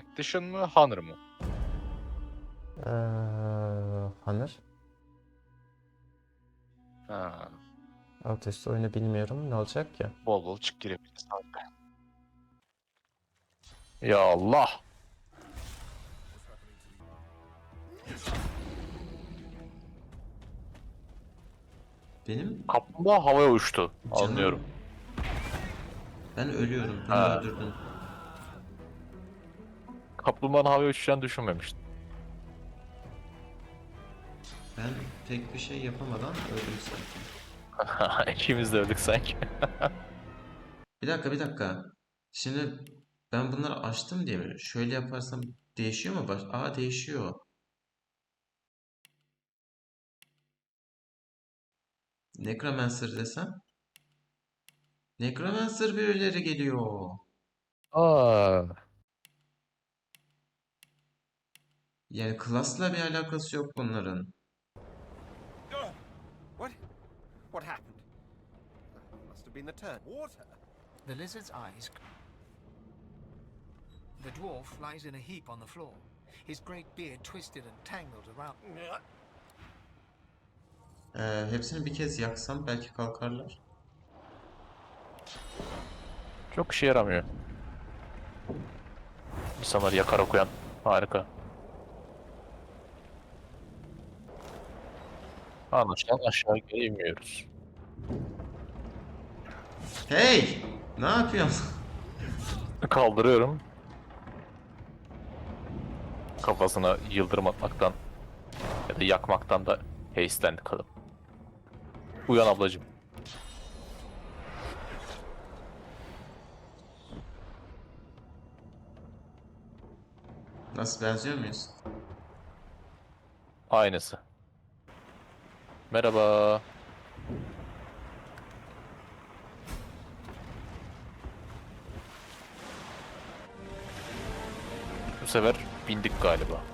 Tactician mı Hunter mı? Ee, Hunter. Ha, Alt üst oyunu bilmiyorum. Ne olacak ki? bol bol çık girebiliriz abi. Ya Allah. Benim Kaplumbağa havaya uçtu. Canım. Anlıyorum. ben ölüyorum. Beni Ha. öldürdün. Kaplumbağanın havaya uçacağını düşünmemiştim. Ben pek bir şey yapamadan öldüm sanki. İkimiz de öldük sanki. Bir dakika bir dakika. Şimdi ben bunları açtım diye mi? Şöyle yaparsam değişiyor mu baş? Aa değişiyor. Necromancer desem? Necromancer birileri geliyor. Aa, Yani klasla bir alakası yok bunların. What? What happened? Must have been the turn. Water? The lizard's eyes. The dwarf lies in a heap on the floor, his great beard twisted and tangled around. Ee, hepsini bir kez yaksam belki kalkarlar. çok işe yaramıyor. İnsanları yakarak uyan. Harika. Anlaşılan aşağı gelemiyoruz. Hey! Ne yapıyorsun? Kaldırıyorum. Kafasına yıldırım atmaktan ya da yakmaktan da heyslendi kadın. Uyan ablacım. Nasıl benziyor muyuz? Aynısı. Merhaba. Bu sefer bindik galiba.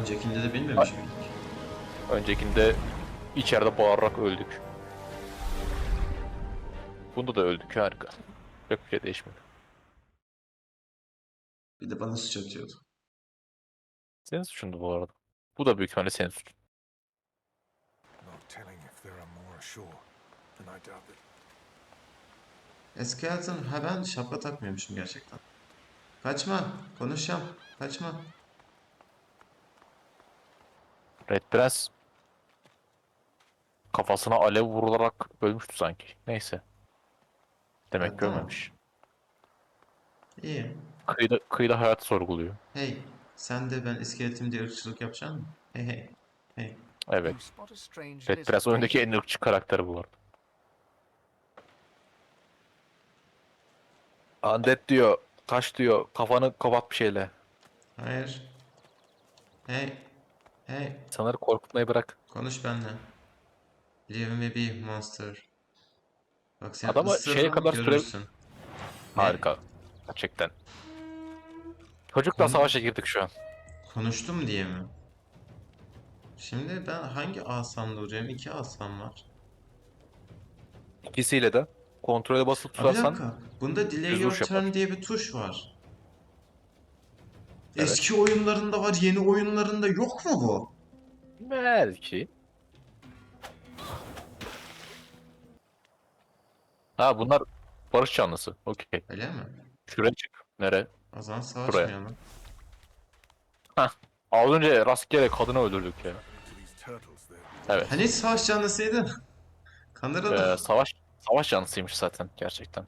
Öncekinde de bilmemiş miydik? Öncekinde içeride bağırarak öldük. Bunda da öldük harika. Yok bir şey değişmedi. Bir de bana suç atıyordu. Senin suçundu bu arada. Bu da büyük ihtimalle senin suçun. Not telling if there are more ashore, and I doubt it. Eski hayatım ha ben şapka takmıyormuşum gerçekten. Kaçma, konuşacağım. Kaçma. Red Prens kafasına alev vurularak ölmüştü sanki. Neyse. Demek Ha, tamam. görmemiş. İyi. Kıyıda, kıyıda hayatı sorguluyor. Hey, sen de ben iskeletim diye ırkçılık yapacaksın mı? Hey hey. Hey. Evet. Lizard Prens oyundaki en ırkçı karakteri bu arada. Undead diyor. Kaç diyor. Kafanı kapat bir şeyle. Hayır. Hey. Hey. İnsanları korkutmayı bırak. Konuş benimle. Leave me be monster. Bak sen Adama şeye kadar süre-? Harika. Gerçekten. Çocukla Konu- savaşa girdik şu an. Konuştum diye mi? Şimdi ben hangi asamda olacağım? İki asam var. İkisiyle de kontrole basılı Ha, bir tutarsan dakika. Bunda delay düz your vuruş yapar. turn diye bir tuş var. Evet. Eski oyunlarında var, yeni oyunlarında yok mu bu? belki. Ha bunlar barış canlısı. Okey. Öyle mi? Şuraya çık. Nere? O zaman savaşmayalım. Az önce rastgele kadını öldürdük ya. Evet. Hani savaş canlısıydın? Kanadalı. Ee, savaş savaş canlısıymış zaten gerçekten.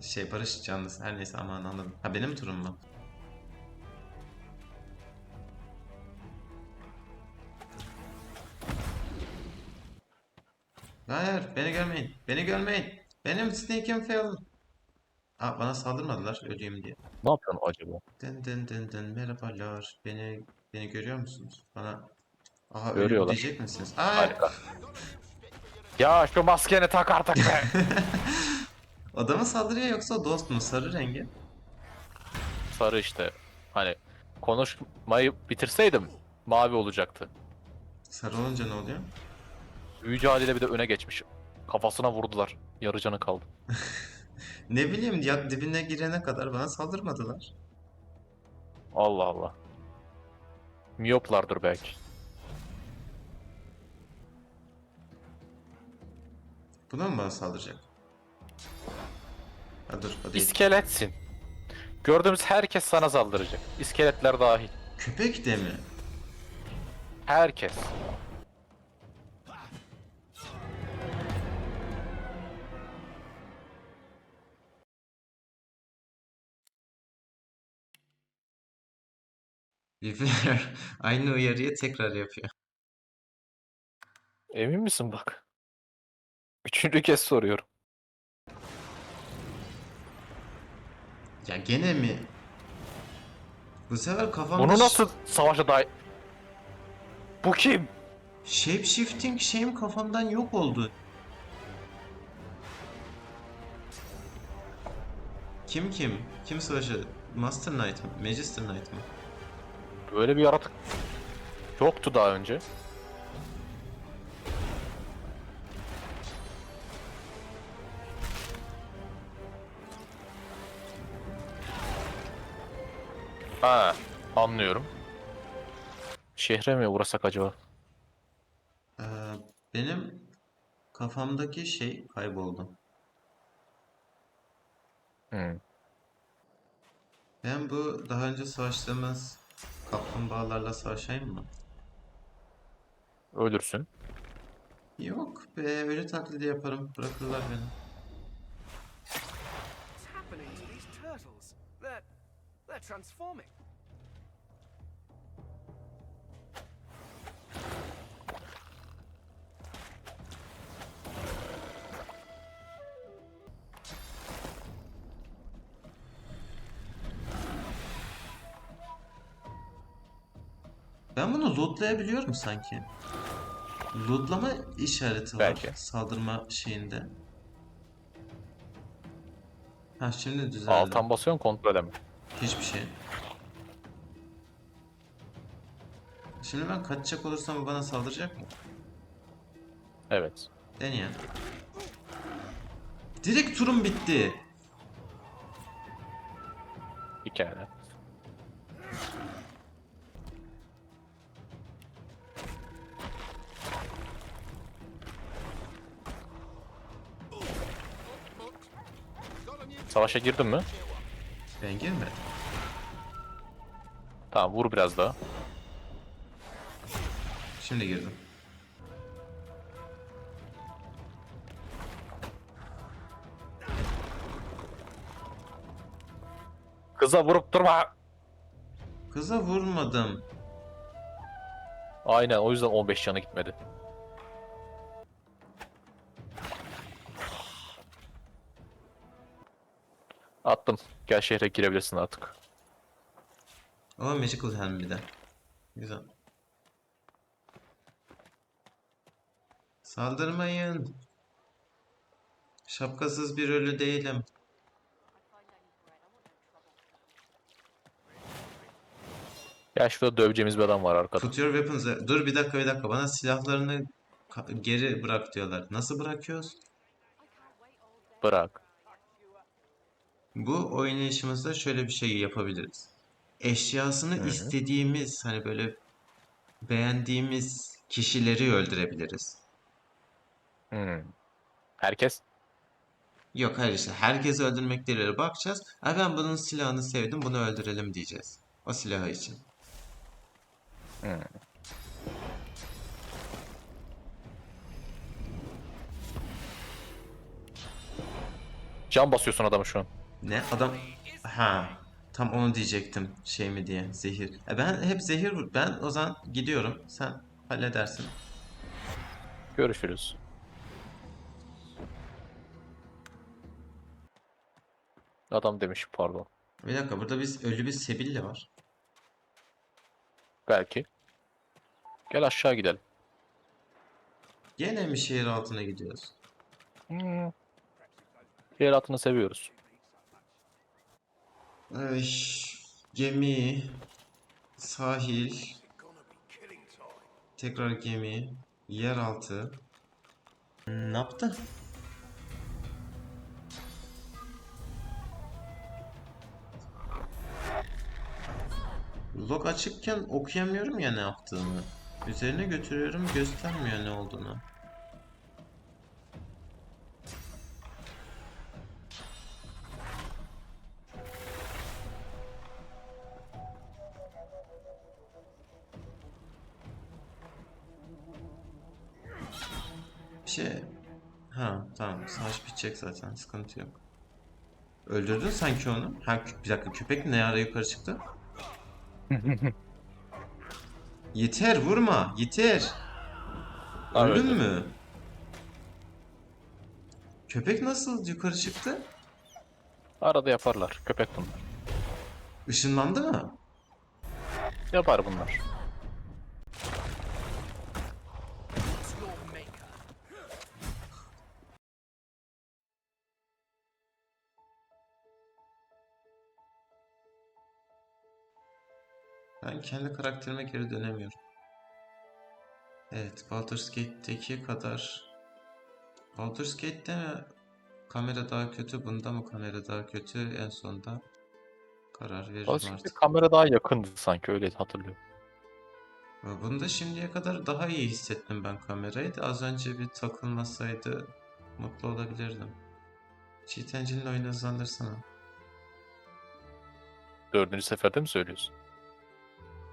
Şey barış canlısı. Her neyse aman anladım. Ha benim turum mu? Hayır beni görmeyin. Beni görmeyin. Benim sneak'im fail. Aa bana saldırmadılar öleyim diye. Ne yapıyorsun acaba? Dın dın dın dın merhabalar. Beni beni görüyor musunuz? Bana Aha ölüm Görüyorlar. diyecek misiniz? Aa Harika. Ya şu maskeni tak artık be. adama saldırıyor yoksa dost mu? Sarı rengi. Sarı işte. Hani konuşmayı bitirseydim mavi olacaktı. Sarı olunca ne oluyor? Büyücü haliyle bir de öne geçmiş. Kafasına vurdular. Yarı canı kaldı. Ne bileyim ya dibine girene kadar bana saldırmadılar. Allah Allah. Miyoplardır belki. Buna mı bana saldıracak? Ha dur o değil. İskeletsin. Gördüğümüz herkes sana saldıracak. İskeletler dahil. Köpek de mi? Herkes. River aynı uyarıyı tekrar yapıyor. Emin misin bak? Üçüncü kez soruyorum. Ya gene mi? Bu sefer kafamda Bunu nasıl savaşa dair... Bu kim? shape shifting şeyim kafamdan yok oldu. Kim kim? Kim savaşı? Master Knight mı? Magister Knight mı? Böyle bir yaratık yoktu daha önce. Ha, anlıyorum. Şehre mi uğrasak acaba? Ee, benim kafamdaki şey kayboldu. Hmm. Ben bu daha önce savaştığımız kaplumbağalarla savaşayım mı? Ölürsün. Yok be ölü taklidi yaparım bırakırlar beni. What's happening to these turtles? They're they're transforming. Ben bunu lootlayabiliyorum sanki. Lootlama işareti var Belki. saldırma şeyinde. Ha şimdi düzeldi. Altan basıyorsun kontrol edeme. Hiçbir şey. Şimdi ben kaçacak olursam bu bana saldıracak mı? Evet. Deneyen. Direkt turum bitti. Savaşa girdin mi? Ben girmedim. Tamam vur biraz daha. Şimdi girdim. Kıza vurup durma. Kıza vurmadım. Aynen o yüzden 15 canı gitmedi. Attım. Gel şehre girebilirsin artık. Ama Magical Helm bir de. Güzel. Saldırmayın. Şapkasız bir ölü değilim. Ya şurada döveceğimiz bir adam var arkada. Put your weapons. Dur bir dakika bir dakika. Bana silahlarını geri bırak diyorlar. Nasıl bırakıyoruz? Bırak. Bu oynayışımızda şöyle bir şey yapabiliriz. Eşyasını istediğimiz hani böyle beğendiğimiz kişileri öldürebiliriz. Hmm. Herkes. Yok hayır işte herkesi öldürmek değil öyle bakacağız. Ha ben bunun silahını sevdim bunu öldürelim diyeceğiz. O silahı için. Hmm. Can basıyorsun adamı şu an. Ne adam ha tam onu diyecektim şey mi diye zehir. E ben hep zehir ben o zaman gidiyorum sen halledersin. Görüşürüz. Adam demiş pardon. Bir dakika burada biz ölü bir Sebille var. Belki. Gel aşağı gidelim. Gene mi şehir altına gidiyoruz? Hmm. Yer altını seviyoruz. Gemi, sahil, tekrar gemi, yeraltı. Hmm, ne yaptı? Log açıkken okuyamıyorum ya ne yaptığımı. Üzerine götürüyorum göstermiyor ne olduğunu. Bir şey... Ha tamam savaş bitecek zaten sıkıntı yok. Öldürdün sanki onu. Ha bir dakika köpek ne ara yukarı çıktı? Yeter vurma yeter. Öldün öldü. mü? Köpek nasıl yukarı çıktı? Arada yaparlar. Köpek bunlar. Işınlandı mı? Yapar bunlar. Ben kendi karakterime geri dönemiyorum. Evet, Baldur's Gate'deki kadar... Baldur's Gate'te mi kamera daha kötü, bunda mı kamera daha kötü en sonda karar veririm bir artık. kamera daha yakındı sanki öyle hatırlıyorum. Bunda şimdiye kadar daha iyi hissettim ben kamerayı da az önce bir takılmasaydı mutlu olabilirdim. Cheat Engine'le oyunu hızlandırsana. Dördüncü seferde mi söylüyorsun?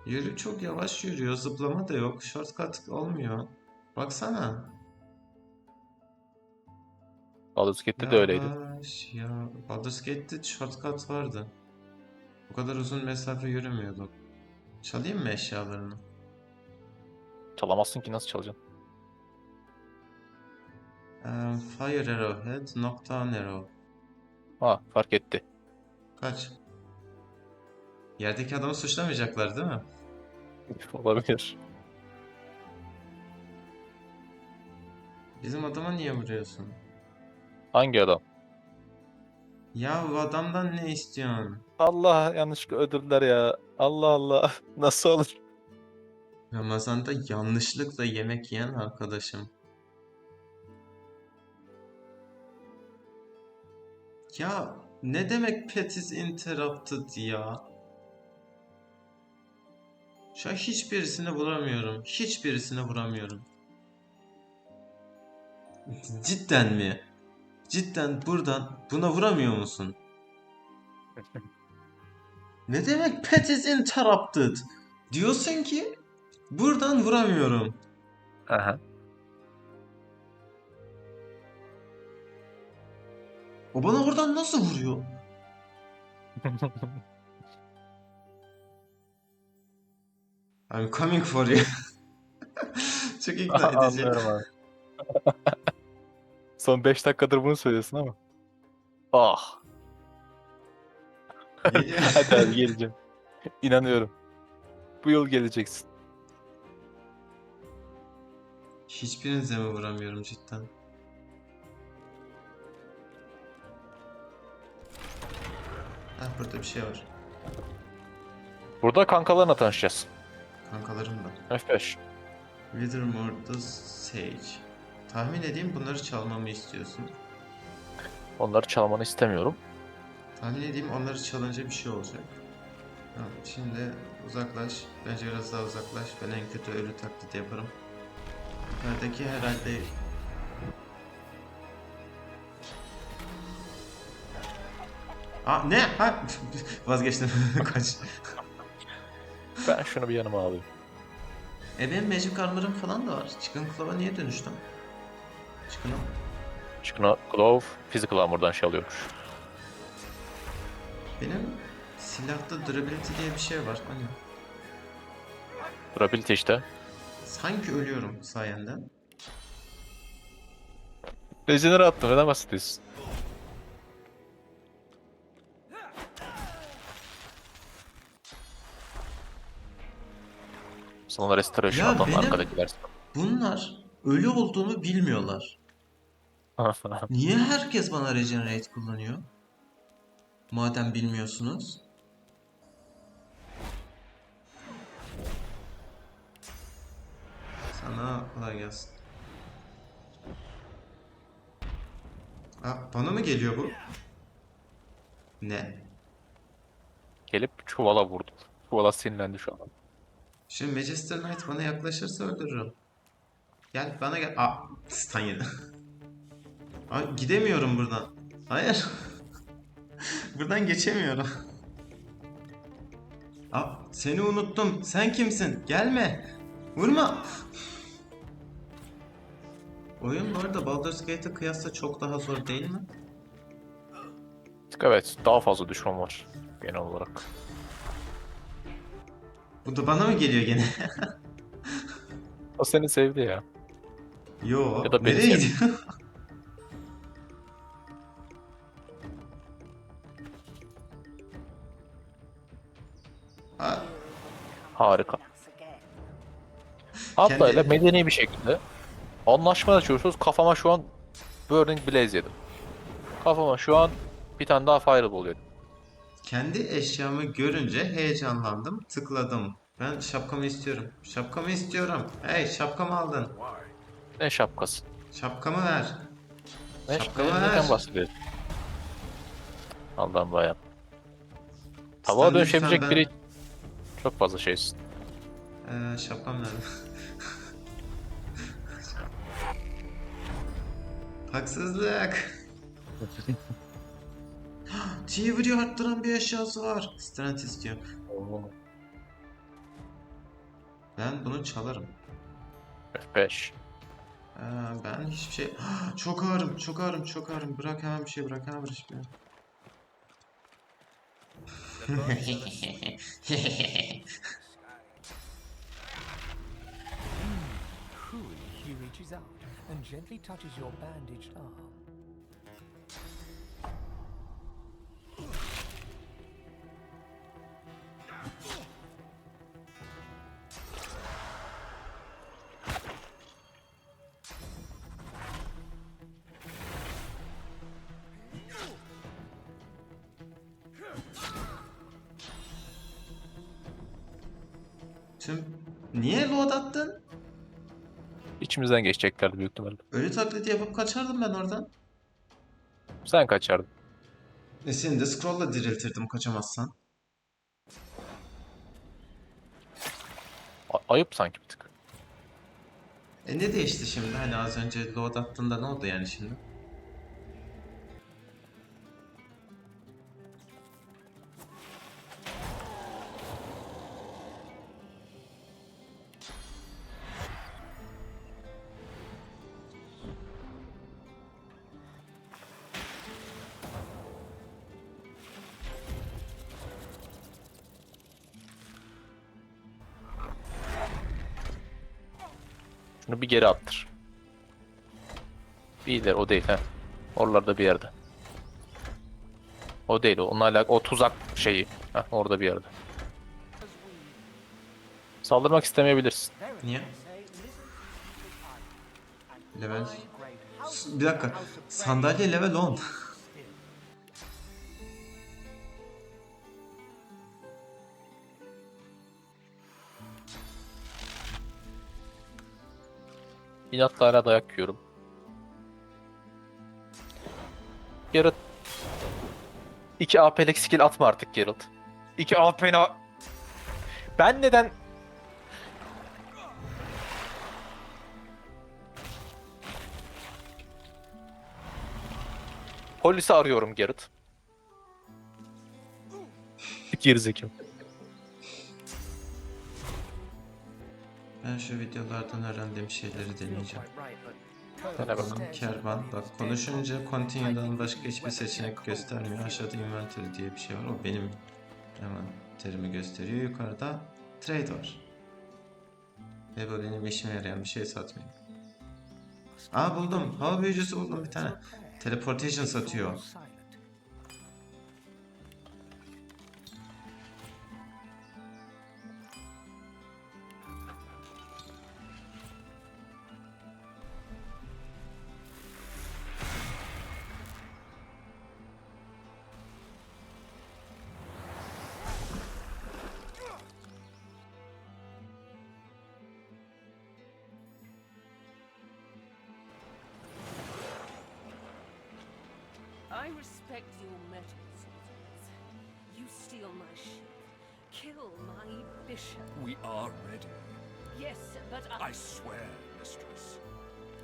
Yürü çok yavaş yürüyor, zıplama da yok, shortcut olmuyor. Baksana. Baldur's Gate'de de öyleydi. Yavaş ya. Baldur's Gate'de shortcut vardı. Bu kadar uzun mesafe yürümüyordu. Çalayım mı eşyalarını? Çalamazsın ki nasıl çalacaksın? Ee, fire Arrowhead, Knockdown Arrow. Ha fark etti. Kaç? Yerdeki adamı suçlamayacaklar değil mi? Olabilir. Bizim adama niye vuruyorsun? Hangi adam? Ya bu adamdan ne istiyorsun? Allah yanlışlıkla öldürdüler ya. Allah Allah. Nasıl olur? Ramazan'da yanlışlıkla yemek yiyen arkadaşım. Ya ne demek pet is interrupted ya? Şu an hiçbirisini vuramıyorum. Hiçbirisini vuramıyorum. Cidden mi? Cidden buradan buna vuramıyor musun? Ne demek pet is interrupted? Diyorsun ki buradan vuramıyorum. Aha. O bana oradan nasıl vuruyor? I'm coming for you. Çok ikna edici. Anlıyorum abi. Son 5 dakikadır bunu söylüyorsun ama. Ah. Hadi abi geleceğim. İnanıyorum. Bu yıl geleceksin. Hiçbirinize mi vuramıyorum cidden? Heh burada bir şey var. Burada kankalarına tanışacağız. Kankalarım da. F5. Withermore Sage. Tahmin edeyim bunları çalmamı istiyorsun. Onları çalmanı istemiyorum. Tahmin edeyim onları çalınca bir şey olacak. Şimdi uzaklaş. Bence biraz daha uzaklaş. Ben en kötü ölü taklidi yaparım. Yukarıdaki herhalde... Aa ne? Ha vazgeçtim. Kaç. Ben şunu bir yanıma alayım. E benim Magic Armor'ım falan da var. Chicken Claw'a niye dönüştüm? Chicken'ım. Çıkına Glove Physical Armor'dan şey alıyormuş. Benim silahta durability diye bir şey var. Hani Durability işte. sanki ölüyorum sayende. Regenerate attım. Neden bahsediyorsun? Sonra restoration Ya atan benim- arkadakiler. Bunlar ölü olduğumu bilmiyorlar. Niye herkes bana regenerate kullanıyor? Madem bilmiyorsunuz. Sana kolay gelsin. Aa, bana mı geliyor bu? Ne? Gelip çuvala vurdu. Koala sinirlendi şu an. Şimdi Magister Knight bana yaklaşırsa öldürürüm. Gel bana gel. Aa stun yedi. Aa, gidemiyorum buradan. Hayır. buradan geçemiyorum. Aa, seni unuttum. Sen kimsin? Gelme. Vurma. Oyun bu arada Baldur's Gate'e kıyasla çok daha zor değil mi? Evet daha fazla düşman var genel olarak. Bu da bana mı geliyor gene? O seni sevdi ya. Yo. Ya da beni nereye gidiyor? Aa, Harika. Hatta Kendi- ile medeni bir şekilde anlaşmaya çalışıyoruz. Kafama şu an Burning Blaze yedim. Kafama şu an bir tane daha Fireball yedim. Kendi eşyamı görünce heyecanlandım, tıkladım. Ben şapkamı istiyorum. Şapkamı istiyorum. Hey, şapkamı aldın. Ne şapkası? Şapkamı ver. Ne Şapkamı ver. Neden bahsediyorsun? Allah'ım bayan. Tavuğa dönüşebilecek ben- biri çok fazla şeysin. Ee, şapkam nerede? Haksızlık. Thievery arttıran bir eşyası var. Strength istiyor. Ben bunu çalarım. F5. Ee, ben hiçbir şey... çok ağırım, çok ağırım, çok ağırım. Bırak hemen bir şey, bırak hemen bir şey. Coolly, he reaches out and gently touches your bandaged arm. Tüm... Niye load attın? İçimizden geçeceklerdi büyük ihtimalle. Ölü taklidi yapıp kaçardım ben oradan. Sen kaçardın. E seni de scroll'la diriltirdim kaçamazsan. A- ayıp sanki bir tık. E ne değişti şimdi? Hani az önce load attığında ne oldu yani şimdi? Şunu bir geri attır. Bir ileri o değil ha. Oralarda bir yerde. O değil o. Onunla alakalı o tuzak şeyi. Heh, orada bir yerde. Saldırmak istemeyebilirsin. Niye? Level... Bir dakika. Sandalye level 10. İnatla hala dayak yiyorum. Geralt. 2 AP'lik skill atma artık Geralt. 2 AP'ne... Ben neden... Polisi arıyorum Geralt. Gerizekalı. Ben şu videolardan öğrendiğim şeyleri deneyeceğim. Dene bakalım. Kervan bak konuşunca continue'dan başka hiçbir seçenek göstermiyor. Aşağıda inventory diye bir şey var. O benim envanterimi gösteriyor. Yukarıda trade var. Ve bu benim işime yarayan bir şey satmıyor. Aa buldum. Hava büyücüsü buldum bir tane. Teleportation satıyor. We are ready. Yes, but I... I swear, mistress.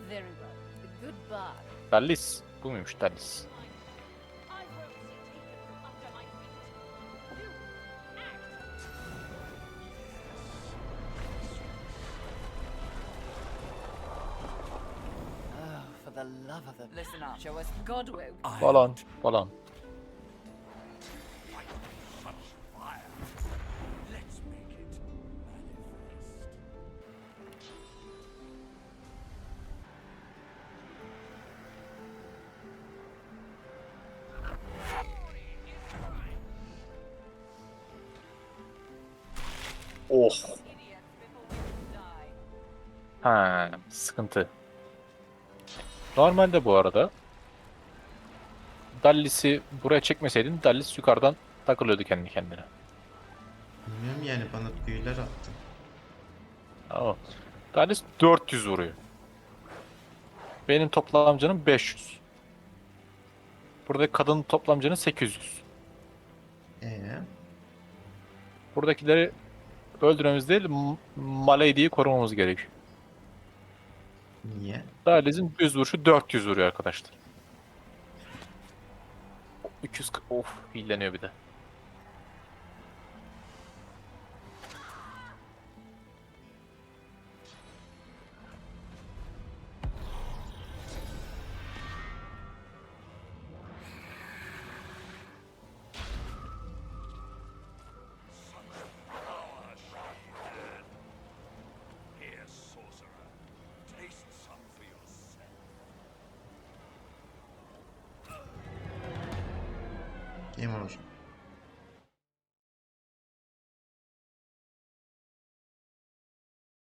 Very well. Goodbye. Dalis. Buymuş Dalis. Listen up. Show us on hold on Oh. Ha, sıkıntı. Normalde bu arada Dallis'i buraya çekmeseydin Dallis yukarıdan takılıyordu kendi kendine. Bilmiyorum yani bana büyüler attı. Ama Dallis 400 vuruyor. Benim toplam canım 500. Buradaki kadının toplam canı 800. Ee, Buradakileri öldürmemiz değil, M- Malady'yi korumamız gerekiyor. niye? Dalis'in düz vuruşu 400 vuruyor arkadaşlar. 300 of hilleniyor bir de.